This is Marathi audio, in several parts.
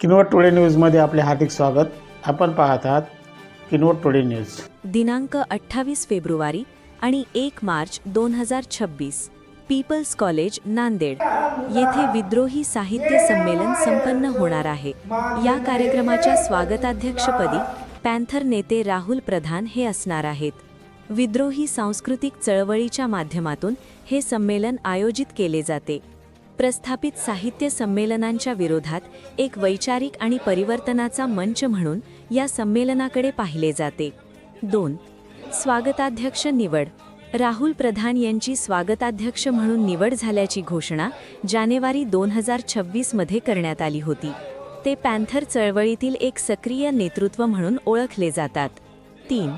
किनवट टुडे न्यूजमध्ये आपले हार्दिक स्वागत. आपण पाहत आहात किनवट टुडे न्यूज. दिनांक अठ्ठावीस फेब्रुवारी आणि एक मार्च दोन हजार छब्बीस पीपल्स कॉलेज नांदेड. येथे विद्रोही साहित्य संमेलन संपन्न होणार आहे. या कार्यक्रमाच्या स्वागताध्यक्षपदी पॅन्थर नेते राहुल प्रधान हे असणार आहेत. विद्रोही सांस्कृतिक चळवळीच्या माध्यमातून हे संमेलन आयोजित केले जाते. प्रस्थापित साहित्य संमेलनांच्या विरोधात एक वैचारिक आणि परिवर्तनाचा मंच म्हणून या संमेलनाकडे पाहिले जाते. दोन. स्वागताध्यक्ष निवड. राहुल प्रधान यांची स्वागताध्यक्ष म्हणून निवड झाल्याची घोषणा जानेवारी दोन हजार छव्वीसमध्ये करण्यात आली होती. ते पॅन्थर चळवळीतील एक सक्रिय नेतृत्व म्हणून ओळखले जातात. तीन.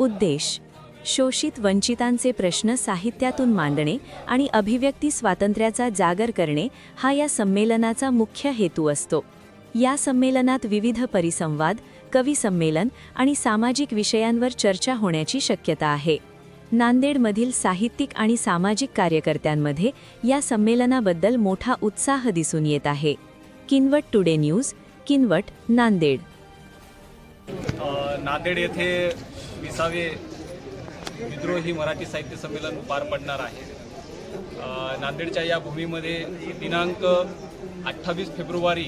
उद्देश. शोषित वंचितांचे प्रश्न साहित्यातून मांडणे आणि अभिव्यक्ती स्वातंत्र्याचा जागर करणे हा या संमेलनाचा मुख्य हेतू असतो. या संमेलनात विविध परिसंवाद कवी संमेलन आणि सामाजिक विषयांवर चर्चा होण्याची शक्यता आहे. नांदेडमधील साहित्यिक आणि सामाजिक कार्यकर्त्यांमध्ये या संमेलनाबद्दल मोठा उत्साह दिसून येत आहे. Kinwat today news Kinwat Nanded. Nanded येथे विसावे विद्रोही मराठी साहित्य संमेलन पार पडणार आहे. नांदेडच्या या भूमीमध्ये दिनांक अठ्ठावीस फेब्रुवारी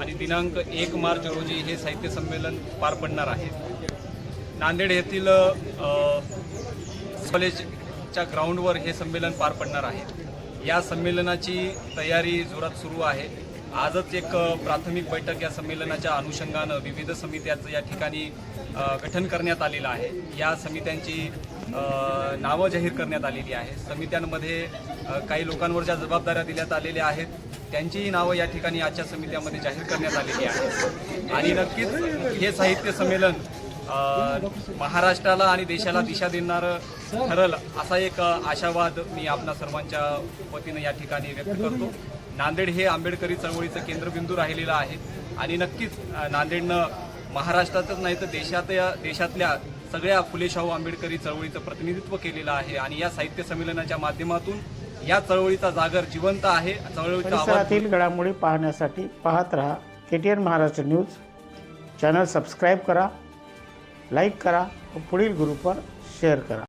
आणि दिनांक एक मार्च रोजी हे साहित्य संमेलन पार पडणार आहे. नांदेड येथील कॉलेजच्या ग्राउंडवर हे संमेलन पार पडणार आहे. या संमेलनाची तयारी जोरात सुरू आहे. आजच एक प्राथमिक बैठक या संमेलनाच्या अनुषंगानं विविध समित्याचं या ठिकाणी गठन करण्यात आलेलं आहे. या समित्यांची नावं जाहीर करण्यात आलेली आहे समित्यांमध्ये काही लोकांवर ज्या जबाबदाऱ्या देण्यात आलेल्या आहेत त्यांचीही नावं या ठिकाणी आजच्या समित्यामध्ये जाहीर करण्यात आलेली आहेत. आणि नक्कीच हे साहित्य संमेलन महाराष्ट्राला आणि देशाला दिशा देणारं ठरल असा एक आशावाद मी आपणा सर्वांच्या वतीनं या ठिकाणी व्यक्त करतो. नांदेड हे आंबेडकरी चळवळीचं केंद्रबिंदू राहिलेलं आहे. आणि नक्कीच नांदेडनं महाराष्ट्रातच नाही तर देशात देशातल्या सगळ्या फुले शाहू आंबेडकरी चळवळीचं प्रतिनिधित्व केलेलं आहे. आणि या साहित्य संमेलनाच्या माध्यमातून या चळवळीचा जागर जिवंत आहे. चळवळीतील घडामोडी पाहण्यासाठी पाहत रहा K T N Maharashtra news. Channel subscribe करा लाईक करा व पुढील ग्रुपवर शेअर करा.